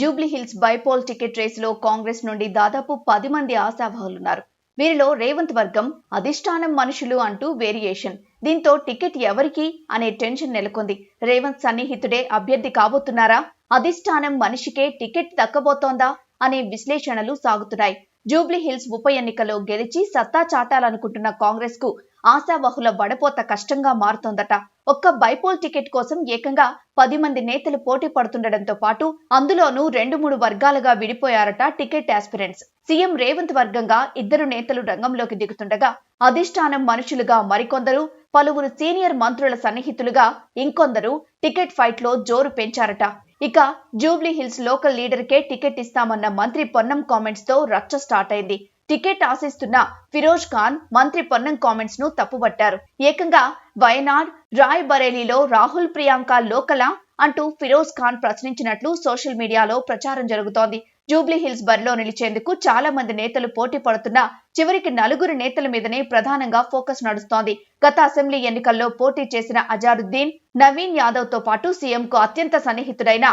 Jubilee hills bypoll ticket రేసులో కాంగ్రెస్ నుండి దాదాపు పది మంది ఆశావాహులున్నారు. వీరిలో రేవంత్ వర్గం అధిష్టానం మనుషులు అంటూ వేరియేషన్. దీంతో టికెట్ ఎవరికి అనే టెన్షన్ నెలకొంది. రేవంత్ సన్నిహితుడే అభ్యర్థి కాబోతున్నారా? అధిష్టానం మనిషికే టికెట్ దక్కబోతోందా? అనే విశ్లేషణలు సాగుతున్నాయి. జూబ్లీ హిల్స్ ఉప ఎన్నికలో గెలిచి సత్తా చాటాలనుకుంటున్న కాంగ్రెస్కు ఆశావహుల వడపోత కష్టంగా మారుతోందట. ఒక్క బైపోల్ టికెట్ కోసం ఏకంగా పది మంది నేతలు పోటీ పడుతుండటంతో పాటు అందులోనూ రెండు మూడు వర్గాలుగా విడిపోయారట టికెట్ ఆస్పిరెంట్స్. సీఎం రేవంత్ వర్గంగా ఇద్దరు నేతలు రంగంలోకి దిగుతుండగా అధిష్టానం మనుషులుగా మరికొందరు పలువురు సీనియర్ మంత్రుల సన్నిహితులుగా ఇంకొందరు టికెట్ ఫైట్లో జోరు పెంచారట. ఇక జూబ్లీ హిల్స్ లోకల్ లీడర్ కే టికెట్ ఇస్తామన్న మంత్రి పొన్నం కామెంట్స్తో రచ్చ స్టార్ట్ అయింది. టికెట్ ఆశిస్తున్న ఫిరోజ్ ఖాన్ మంత్రి పొన్నం కామెంట్స్ను తప్పుబట్టారు. ఏకంగా వయనాడ్ రాయ్ బరేలీలో రాహుల్ ప్రియాంక లోకలా అంటూ ఫిరోజ్ ఖాన్ ప్రశ్నించినట్లు సోషల్ మీడియాలో ప్రచారం జరుగుతోంది. జూబ్లీ హిల్స్ బరిలో నిలిచేందుకు చాలా మంది నేతలు పోటీ పడుతున్నా చివరికి నలుగురు నేతల మీదనే ప్రధానంగా ఫోకస్ నడుస్తోంది. గత అసెంబ్లీ ఎన్నికల్లో పోటీ చేసిన అజారుద్దీన్ నవీన్ యాదవ్తో పాటు సీఎం కు అత్యంత సన్నిహితుడైన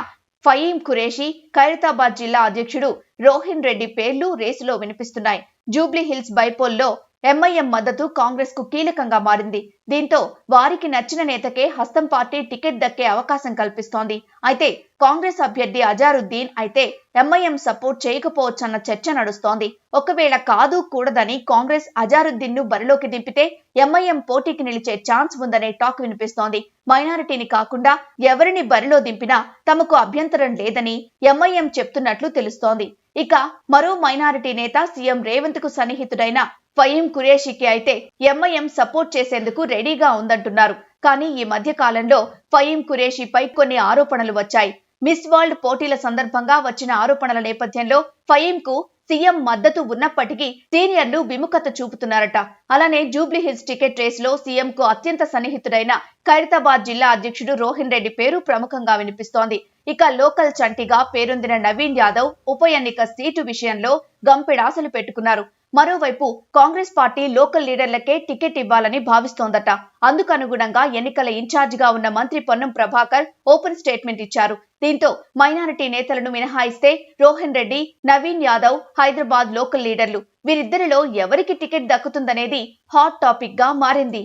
ఫయీం ఖురేషి ఖైరతాబాద్ జిల్లా అధ్యక్షుడు రోహిన్ రెడ్డి పేర్లు రేసులో వినిపిస్తున్నాయి. జూబ్లీ హిల్స్ బైపోల్లో ఎంఐఎం మద్దతు కాంగ్రెస్కు కీలకంగా మారింది. దీంతో వారికి నచ్చిన నేతకే హస్తం పార్టీ టికెట్ దక్కే అవకాశం కల్పిస్తోంది. అయితే కాంగ్రెస్ అభ్యర్థి అజారుద్దీన్ అయితే ఎంఐఎం సపోర్ట్ చేయకపోవచ్చన్న చర్చ నడుస్తోంది. ఒకవేళ కాదు కూడదని కాంగ్రెస్ అజారుద్దీన్ను బరిలోకి దింపితే ఎంఐఎం పోటీకి నిలిచే ఛాన్స్ ఉందనే టాక్ వినిపిస్తోంది. మైనారిటీని కాకుండా ఎవరిని బరిలో దింపినా తమకు అభ్యంతరం లేదని ఎంఐఎం చెప్తున్నట్లు తెలుస్తోంది. ఇక మరో మైనారిటీ నేత సీఎం రేవంత్కు సన్నిహితుడైన ఫయీం ఖురేషికి అయితే ఎంఐఎం సపోర్ట్ చేసేందుకు రెడీగా ఉందంటున్నారు. కానీ ఈ మధ్య కాలంలో ఫయీం ఖురేషిపై కొన్ని ఆరోపణలు వచ్చాయి. మిస్ వరల్డ్ పోటీల సందర్భంగా వచ్చిన ఆరోపణల నేపథ్యంలో ఫయీం కు సీఎం మద్దతు ఉన్నప్పటికీ సీనియర్లు విముఖత చూపుతున్నారట. అలానే జూబ్లీ హిల్స్ టికెట్ రేస్లో సీఎం కు అత్యంత సన్నిహితుడైన ఖైరతాబాద్ జిల్లా అధ్యక్షుడు రోహిన్ రెడ్డి పేరు ప్రముఖంగా వినిపిస్తోంది. ఇక లోకల్ చంటిగా పేరొందిన నవీన్ యాదవ్ ఉప ఎన్నిక సీటు విషయంలో గంపెడాసలు పెట్టుకున్నారు. మరోవైపు కాంగ్రెస్ పార్టీ లోకల్ లీడర్లకే టికెట్ ఇవ్వాలని భావిస్తోందట. అందుకనుగుణంగా ఎన్నికల ఇన్ఛార్జిగా ఉన్న మంత్రి పొన్నం ప్రభాకర్ ఓపెన్ స్టేట్మెంట్ ఇచ్చారు. దీంతో మైనారిటీ నేతలను మినహాయిస్తే రోహన్ రెడ్డి నవీన్ యాదవ్ హైదరాబాద్ లోకల్ లీడర్లు. వీరిద్దరిలో ఎవరికి టికెట్ దక్కుతుందనేది హాట్ టాపిక్గా మారింది.